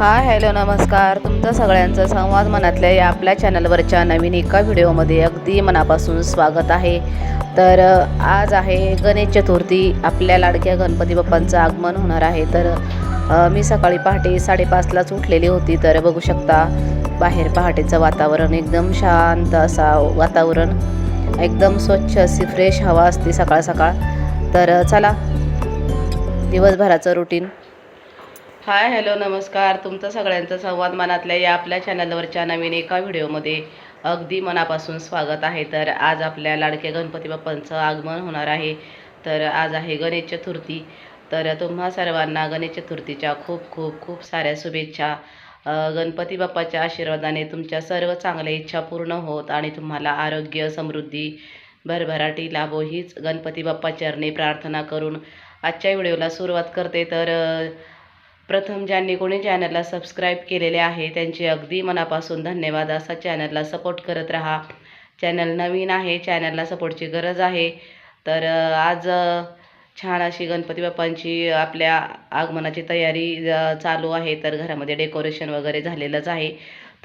Hi hello नमस्कार. तुमचं सगळ्यांचं संवाद मनातल्या या आपल्या चॅनलवरच्या नवीन एका व्हिडिओमध्ये अगदी मनापासून स्वागत आहे. तर आज आहे गणेश चतुर्थी. आपल्या लाडक्या गणपती बाप्पांचं आगमन होणार आहे. तर मी सकाळी पहाटे साडेपाचलाच उठलेली होती. तर बघू शकता बाहेर पहाटेचं वातावरण एकदम शांत असा वातावरण. एकदम स्वच्छ अशी फ्रेश हवा असते सकाळ सकाळ तर चला दिवसभराचं रुटीन हाय हॅलो नमस्कार. तुमचं सगळ्यांचं संवाद मनातल्या या आपल्या चॅनलवरच्या नवीन एका व्हिडिओमध्ये अगदी मनापासून स्वागत आहे. तर आज आपल्या लाडक्या गणपती बाप्पांचं आगमन होणार आहे. तर आज आहे गणेश चतुर्थी. तर तुम्हा सर्वांना गणेश चतुर्थीच्या खूप खूप खूप साऱ्या शुभेच्छा. गणपती बाप्पाच्या आशीर्वादाने तुमच्या सर्व चांगल्या इच्छा पूर्ण होत आणि तुम्हाला आरोग्य समृद्धी भरभराटी लाभो हीच गणपती बाप्पा चरणी प्रार्थना करून आजच्या व्हिडिओला सुरुवात करते. तर प्रथम ज्यांनी कोणी चॅनलला सबस्क्राईब केलेले आहे त्यांचे अगदी मनापासून धन्यवाद. असा चॅनलला सपोर्ट करत राहा. चॅनल नवीन आहे चॅनलला सपोर्टची गरज आहे. तर आज छान अशी गणपती बाप्पांची आपल्या आगमनाची तयारी चालू आहे. तर घरामध्ये डेकोरेशन वगैरे झालेलंच आहे.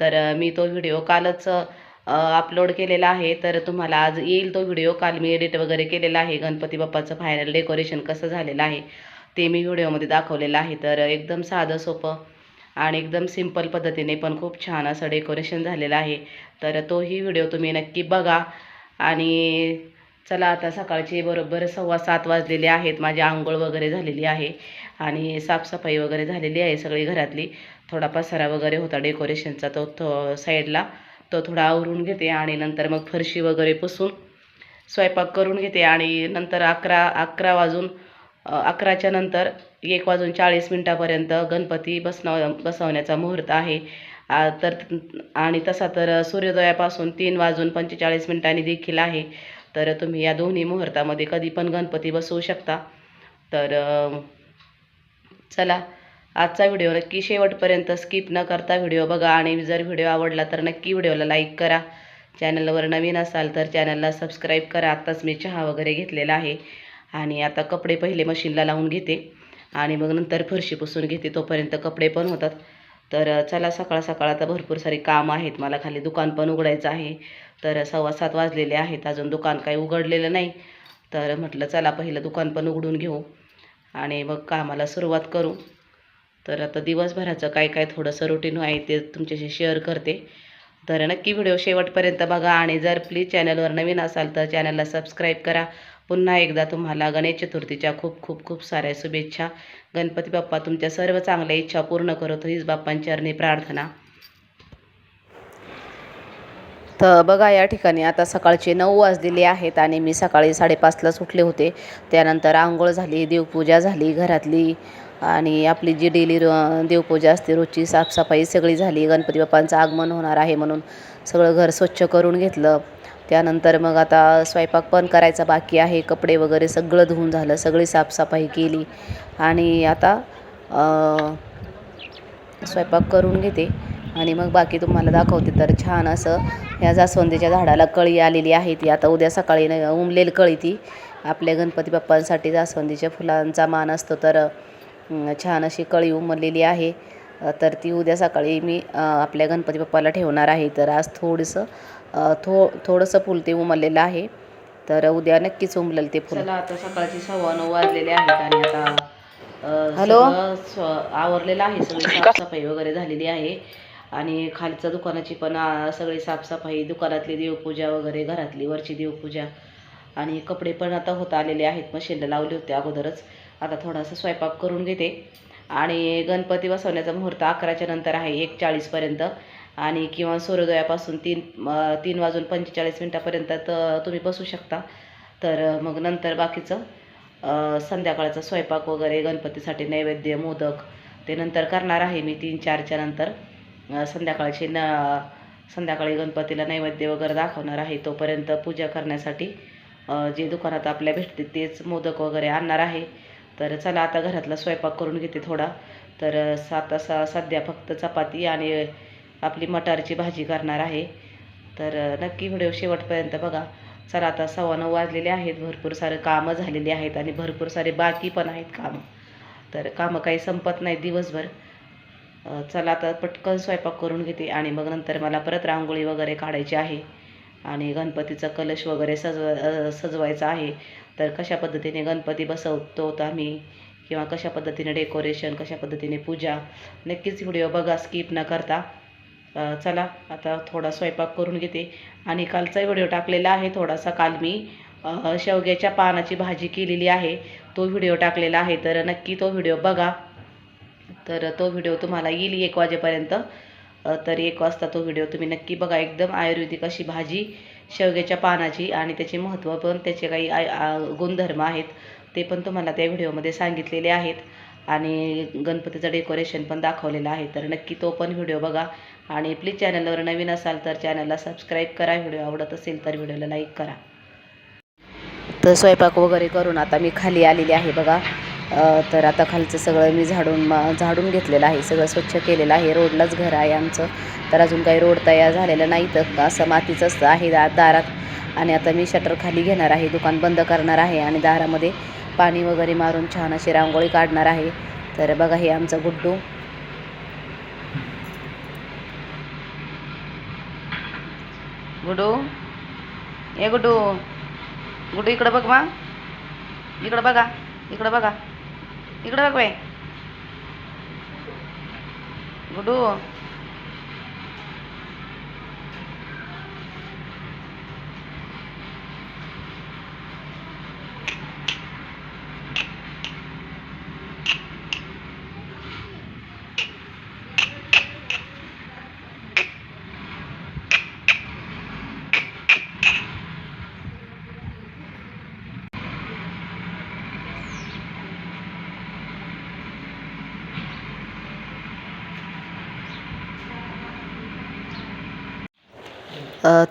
तर मी तो व्हिडिओ कालच अपलोड केलेला आहे. तर तुम्हाला आज येईल तो व्हिडिओ काल मी एडिट वगैरे केलेला आहे. गणपती बाप्पाचं फायनल डेकोरेशन कसं झालेलं आहे. ते मी व्हिडिओमध्ये दाखवलेलं आहे. तर एकदम साधं सोपं आणि एकदम सिंपल पद्धतीने पण खूप छान असं डेकोरेशन झालेलं आहे. तर तोही व्हिडिओ तुम्ही नक्की बघा. आणि चला आता सकाळचे बरोबर सव्वा सात वाजलेले आहेत. माझी आंघोळ वगैरे झालेली आहे आणि साफसफाई वगैरे झालेली आहे सगळी घरातली. थोडा पसारा वगैरे होता डेकोरेशनचा तो थो साईडला. तो थोडा आवरून घेते आणि नंतर मग फरशी वगैरे पुसून स्वयंपाक करून घेते आणि नंतर अकरा अकरा वाजून अकराच्या नंतर एक वाजून चाळीस मिनटापर्यंत गणपती बसणं बसवण्याचा मुहूर्त आहे. आ, तर आणि तसा तर सूर्योदयापासून तीन वाजून पंचेचाळीस मिनिटांनी देखील आहे. तर तुम्ही या दोन्ही मुहूर्तामध्ये कधी पण गणपती बसवू शकता. तर चला आजचा व्हिडिओ नक्की शेवटपर्यंत स्किप न करता व्हिडिओ बघा आणि जर व्हिडिओ आवडला तर नक्की व्हिडिओला लाईक करा. चॅनलवर नवीन असाल तर चॅनलला सबस्क्राईब करा. आत्ताच मी चहा वगैरे घेतलेला आहे. आणि आता कपडे पहिले मशीनला लावून घेते. आणि मग नंतर फरशी पुसून घेते तोपर्यंत कपडे पण होतात. तर चला सकाळ सकाळ आता भरपूर सारी कामं आहेत. मला खाली दुकान पण उघडायचं आहे. तर सव्वा सात वाजलेले आहेत. अजून दुकान काही उघडलेलं नाही. तर म्हटलं चला पहिलं दुकान पण उघडून घेऊ. आणि मग कामाला सुरुवात करू. तर आता दिवसभराचं काय काय थोडंसं रुटीन आहे ते तुमच्याशी शेअर करते. तर नक्की व्हिडिओ शेवटपर्यंत बघा. आणि जर प्लीज चॅनलवर नवीन असाल तर चॅनलला सबस्क्राईब करा. पुन्हा एकदा तुम्हाला गणेश चतुर्थीच्या खूप खूप खूप साऱ्या शुभेच्छा. गणपती बाप्पा तुमच्या सर्व चांगल्या इच्छा पूर्ण करतो हीच बाप्पांचरणी प्रार्थना. तर बघा या ठिकाणी आता सकाळचे नऊ वाजलेले आहेत आणि मी सकाळी साडेपाचलाच उठले होते. त्यानंतर आंघोळ झाली देवपूजा झाली घरातली आणि आपली जी डेली देवपूजा असते रोजची साफसफाई सगळी झाली. गणपती बाप्पांचं आगमन होणार आहे म्हणून सगळं घर स्वच्छ करून घेतलं. त्यानंतर मग आता स्वयंपाक पण करायचा बाकी आहे. कपडे वगैरे सगळं धुवून झालं सगळी साफसफाई केली. आणि आता स्वयंपाक करून घेते. आणि मग बाकी तुम्हाला दाखवते. तर छान असं ह्या जास्वंदीच्या झाडाला कळी आलेली आहे ती. आता उद्या सकाळी न उमलेल कळी ती. आपल्या गणपती बाप्पांसाठी जास्वंदीच्या फुलांचा मान असतो. तर छान अशी कळी उमरलेली आहे. तर ती उद्या सकाळी मी आपल्या गणपती बाप्पाला ठेवणार आहे. तर आज थोडंसं थो थोडंसं फुल ते उमरलेलं आहे. तर उद्या नक्कीच उमलेल ते फुल. चला आता सकाळची सव्वा नऊ वाजलेले आहेत आणि आता हॅलो? आवरलेलं आहे. सगळी साफसफाई वगैरे झालेली आहे. आणि खालच्या दुकानाची पण सगळी साफसफाई दुकानातली देवपूजा वगैरे घरातली वरची देवपूजा. आणि कपडे पण आता होत आलेले आहेत. मशीनला लावले होते अगोदरच. आता थोडासा स्वयंपाक करून घेते. आणि गणपती बसवण्याचा मुहूर्त अकराच्या नंतर आहे एक चाळीसपर्यंत आणि किंवा सूर्योदयापासून तीन तीन वाजून पंचेचाळीस मिनटापर्यंत तर तुम्ही बसू शकता. तर मग नंतर बाकीचं संध्याकाळचा स्वयंपाक वगैरे गणपतीसाठी नैवेद्य मोदक ते नंतर करणार आहे मी तीन चारच्या नंतर. संध्याकाळचे न संध्याकाळी गणपतीला नैवेद्य वगैरे दाखवणार आहे तोपर्यंत पूजा करण्यासाठी. जे दुकानात आपल्या भेटते तेच मोदक वगैरे आणणार आहे. तर चला आता घरातला स्वयंपाक करून घेते थोडा. तर सात सा सध्या फक्त चपाती आणि आपली मटारची भाजी करणार आहे. तर नक्की व्हिडिओ शेवटपर्यंत बघा. चला आता सव्वा नऊ वाजलेले आहेत. भरपूर सारे कामं झालेली आहेत आणि भरपूर सारे बाकी पण आहेत कामं. तर कामं काही संपत नाही दिवसभर. चला आता पटकन स्वयंपाक करून घेते आणि मग नंतर मला परत रांगोळी वगैरे काढायची आहे. आणि गणपतीचा कलश वगैरे सजव सजवायचा आहे. तर कशा पद्धतीने गणपती बसवतो आम्ही? किंवा कशा पद्धतीने डेकोरेशन कशा पद्धतीने पूजा? नक्कीच व्हिडिओ बघा स्किप न करता. चला आता थोडा स्वयंपाक करून घेते. आणि कालचा व्हिडिओ टाकलेला आहे थोडासा काल मी. शेवग्याच्या पानाची भाजी केलेली आहे. तो व्हिडिओ टाकलेला आहे तर नक्की तो व्हिडिओ बघा. तर तो व्हिडिओ तुम्हाला येईल एक वाजेपर्यंत. तर एक वाजता तो व्हिडिओ तुम्ही नक्की बघा. एकदम आयुर्वेदिक अशी भाजी शेवग्याच्या पानाची आणि त्याचे महत्त्व पण त्याचे काही गुणधर्म आहेत ते पण तुम्हाला त्या व्हिडिओमध्ये सांगितलेले आहेत. आणि गणपतीचं डेकोरेशन पण दाखवलेलं आहे तर नक्की तो पण व्हिडिओ बघा. आणि प्लीज चॅनलवर नवीन असाल तर चॅनलला सबस्क्राईब करा. व्हिडिओ आवडत असेल तर व्हिडिओला लाईक करा. तर स्वयंपाक वगैरे करून आता मी खाली आलेली आहे बघा. तर आता खालचं सगळं मी झाडून मा- झाडून घेतलेलं आहे. सगळं स्वच्छ केलेलं आहे. रोडलाच घर आहे आमचं. तर अजून काही रोड तयार झालेलं नाही तर असं मातीचंच आहे दा दारात. आणि आता मी शटर खाली घेणार आहे. दुकान बंद करणार आहे आणि दारामध्ये पाणी वगैरे मारून छान अशी रांगोळी काढणार आहे. तर बघा हे आमचं गुड्डू. गुडू. ए गुडू. गुडू इकडं बघ मग इकडं बघा. इकडं बघा. इकडं बघ बाई. गुडू.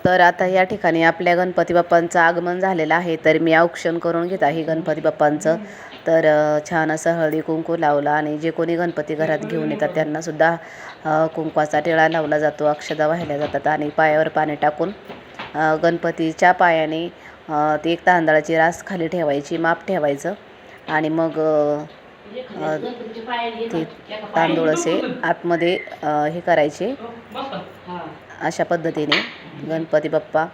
तर आता या ठिकाणी आपल्या गणपती बाप्पांचं आगमन झालेलं आहे. तर मी औक्षण करून घेत आहे गणपती बाप्पांचं. तर छान असं हळदी कुंकू लावला आणि जे कोणी गणपती घरात घेऊन येतात त्यांनासुद्धा कुंकवाचा टिळा लावला जातो अक्षदा वाहिल्या जातात आणि पायावर पाणी टाकून गणपतीच्या पायाने ती एक तांदळाची रास खाली ठेवायची माप ठेवायचं आणि मग ते तांदूळ असे आतमध्ये हे करायचे. अशा पद्धतीने गणपती बाप्पा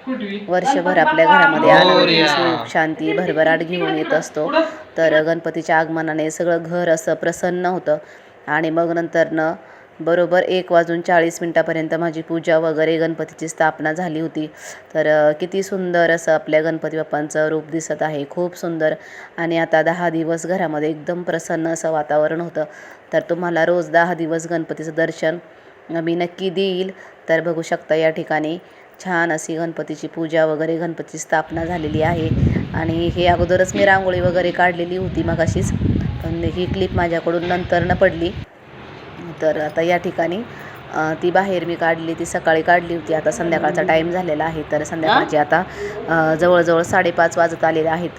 वर्षभर आपल्या घरामध्ये आनंद सुख शांती भरभराट घेऊन येत असतो. तर गणपतीच्या आगमनाने सगळं घर असं प्रसन्न होतं. आणि मग नंतरनं बरोबर एक वाजून चाळीस मिनटापर्यंत माझी पूजा वगैरे गणपतीची स्थापना झाली होती. तर किती सुंदर असं आपल्या गणपती बाप्पांचं रूप दिसत आहे. खूप सुंदर आणि आता दहा दिवस घरामध्ये एकदम प्रसन्न असं वातावरण होतं. तर तुम्हाला रोज दहा दिवस गणपतीचं दर्शन मी नक्की देईल. तर बघू शकता या ठिकाणी छान अशी गणपतीची पूजा वगैरे गणपतीची स्थापना झालेली आहे. आणि हे अगोदरच मी रांगोळी वगैरे काढलेली होती मगाशीच. पण ही क्लिप माझ्याकडून नंतरनं पडली. तर आता या ठिकाणी ती बाहेर मी काढली ती सकाळी काढली होती. आता संध्याकाळचा टाईम झालेला आहे तर संध्याकाळची आता जवळजवळ साडेपाच वाजत आलेले आहेत.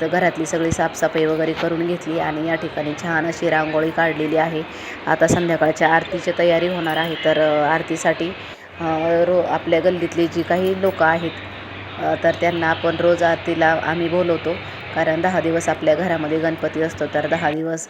तर घरातली सगळी साफसफाई वगैरे करून घेतली आणि या ठिकाणी छान अशी रांगोळी काढलेली आहे. आता संध्याकाळच्या आरतीची तयारी होणार आहे तर आरतीसाठी रो आपल्या गल्लीतली जी काही लोकं आहेत तर त्यांना आपण रोज आरतीला आम्ही बोलवतो. कारण दहा दिवस आपल्या घरामध्ये गणपती असतो तर दहा दिवस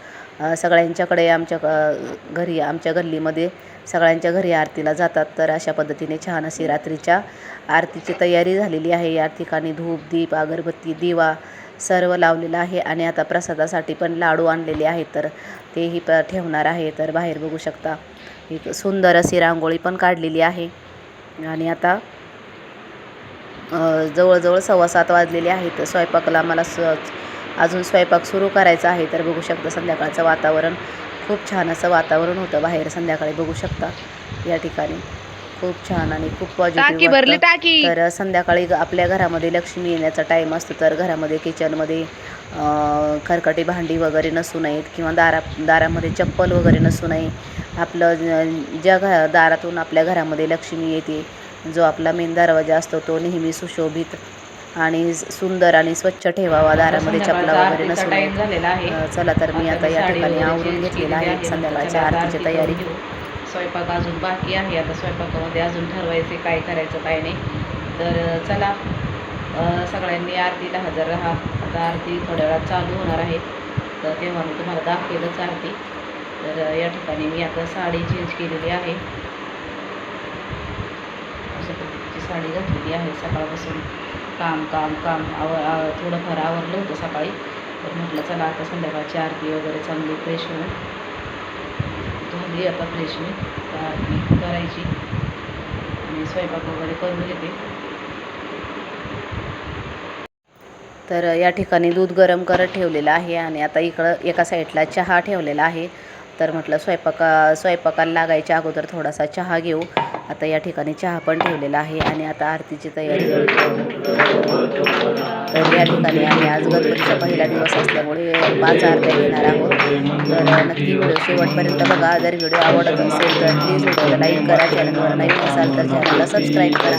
सगळ्यांच्याकडे आमच्या क- घरी आमच्या गल्लीमध्ये सगळ्यांच्या घरी आरतीला जातात. तर अशा पद्धतीने छान अशी रात्रीच्या आरतीची तयारी झालेली आहे. या ठिकाणी धूप दीप अगरबत्ती दिवा सर्व लावलेलं आहे आणि आता प्रसादासाठी पण लाडू आणलेले आहेत तर तेही प ठेवणार आहे. तर बाहेर बघू शकता एक सुंदर अशी रांगोळी पण काढलेली आहे. आणि आता जवळजवळ सव्वा सात वाजलेले आहेत स्वयंपाकाला मला स अजून स्वयंपाक सुरू करायचा आहे. तर बघू शकता संध्याकाळचं वातावरण. खूप छान असं वातावरण होतं बाहेर संध्याकाळी. बघू शकता या ठिकाणी. खूप छान आणि खूप पॉझिटिव्ह तर संध्याकाळी आपल्या घरामध्ये लक्ष्मी येण्याचा टाईम असतो. तर घरामध्ये किचनमध्ये खरकटी भांडी वगैरे नसू नयेत किंवा दारा दारामध्ये चप्पल वगैरे नसू नये. आपलं ज्या घ दारातून आपल्या घरामध्ये लक्ष्मी येते जो आपला मेन दरवाजा असतो तो नेहमी सुशोभित आणि सुंदर आणि स्वच्छ ठेवावा दारामध्ये चपला वगैरे नसू टाइम नये झालेला आहे. अ, चला तर मी आता या ठिकाणी आवरून घेतलेलं आहे. संध्याकाळच्या आरतीची आरती तयारी. स्वयंपाक अजून बाकी आहे. आता स्वयंपाकामध्ये अजून ठरवायचे काय करायचं काय नाही. तर चला. सगळ्यांनी आरतीला हजर राहा. आता आरती थोड्या वेळात चालू होणार आहे. तर तेव्हा मी तुम्हाला दाखवेलच आरती. तर या ठिकाणी मी आता साडी चेंज केलेली आहे. साडी घातलेली आहे. सकाळपासून काम काम काम. आव थोडंफार आवरलं होतं सकाळी. तर म्हटलं चला आता संध्याकाळची आरती वगैरे चांगली फ्रेश होऊन झाली आता फ्रेश मी. आरती करायची. आणि स्वयंपाक वगैरे करून घेते. तर या ठिकाणी दूध गरम करत ठेवलेलं आहे आणि आता इकडं एका साईडला चहा ठेवलेला आहे. तर म्हटलं स्वयंपाका स्वयंपाकाला लागायच्या अगोदर थोडासा चहा घेऊ. आता या ठिकाणी चहा पण ठेवलेला आहे आणि आता आरतीची तयारी तर या ठिकाणी आम्ही आज गणपतीचा पहिला दिवस असल्यामुळे पाच आरत्या घेणार आहोत. तर नक्की व्हिडिओ शेवटपर्यंत बघा. जर व्हिडिओ आवडत असेल तर प्लीज व्हिडिओला लाईक करा चॅनलवर नवीन असाल तर चॅनलला सबस्क्राईब करा.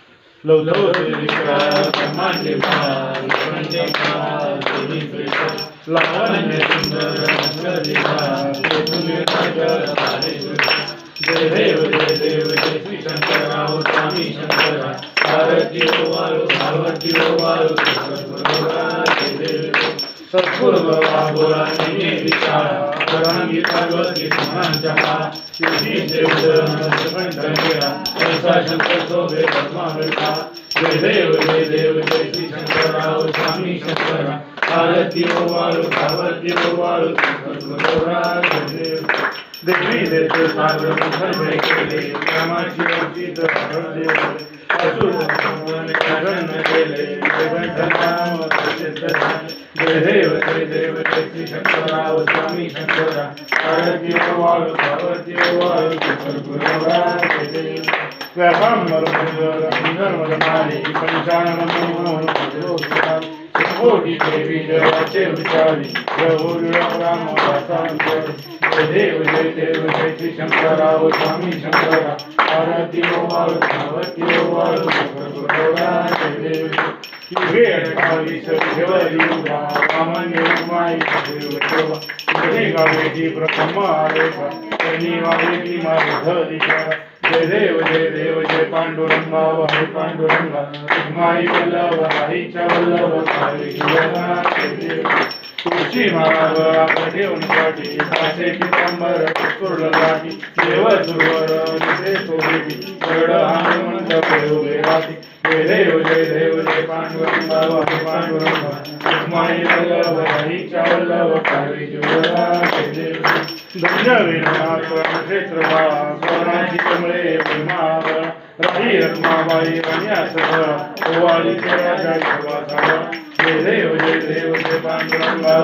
जय देव जय देव जय श्री शंकराव स्वामी शंकरा पार्वती ओवाळू पार्वती ओवाळू जय देव सत्पुर बाबा बोला नेमे विचारा परंगी पार्वती समांच्या माळा देव ऐसा शंकर शोभे पद्मा विठा जय देव जय देव जय श्री शंकराव स्वामी शंकर भारती ओवाळू भारती ओवाळू जय देव देवी देते सागर सर्वे केले रामाची भक्ती तर हरले असुर संहार कारण केले जगन्नाथ जय देव जय देव जय श्री शंकराव स्वामी शंकर भारती ओवाळू भारती ओवाळू जय देव व्यापांबर देवी जयाचे विचारी जय राम देव जय देव जय श्री शंकराव स्वामी शंकरा पार्वती ओवाळू पार्वती ओवाळू देव वेळ काळी उमाई देव देवा गावेची प्रथम आलेखा त्यांनी वावेची माझ जय देव जय देव जय पांडुरंगा हरी पांडुरंगा माई वल्लभ हरीच्या वल्लभ काळी जीवना जय देव तुळशी माळाव आपण घेऊन काठी काशे पितांबर पूर्ण गाठी देव सुरवर निसे सोबेटी गड हनुमंत उभे राठी जय देव जय देव जय पांडुरंगा पांडुरंगा. माई वल्लभ हरीच्या वल्लभ काळी जीवना जय देव. क्षेत्र सोनाची कमळे भीमावळ राही रत्माबाई रण्यासह ओवाळीचे राजा विश्वासावा जय देव जय देव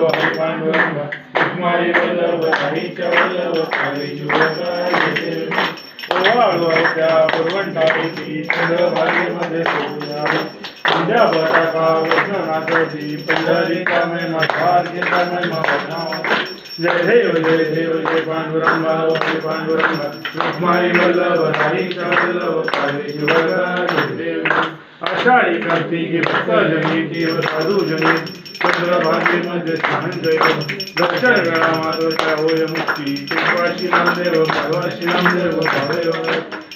जय पांडुरंगा हरी पांडुरंगा रुक्माई वल्लभ राहीच्या जय देव महिमा जय देव जय देव जय पांडुरंगा हरी वल्लभ राहीच्या वल्लभ काळी जय देव आषाढी कार्तिकी भक्त जनी देव साधू जनी। चंद्रभागेमध्ये स्नान जय दक्षिण गणा माधवच्या होय मुक्ती कृपाशी नामदेव भगवाशी नामदेव भावदेव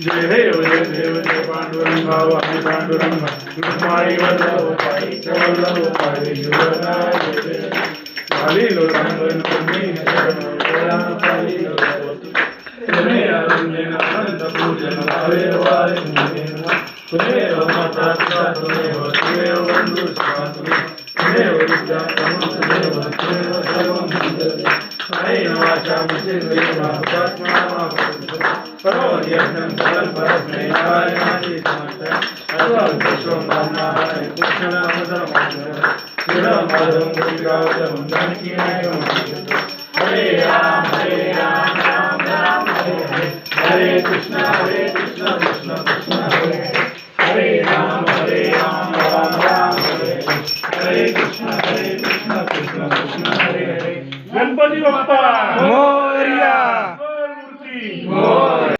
जय देव जय देव जय पांडुरंगा हरी पांडुरंगा रुक्माई वल्लभ काळीच्या वल्लभ काळी झालेलो रंगन कमी झालेलो तुम्ही अरुंदेन अनंत पूजन भावे वारे माता तुम्हेव तुम्हेव विद्या तनु कृष्ण हरे कृष्ण गणपती बाप्पा! मोर्या! मोर्या!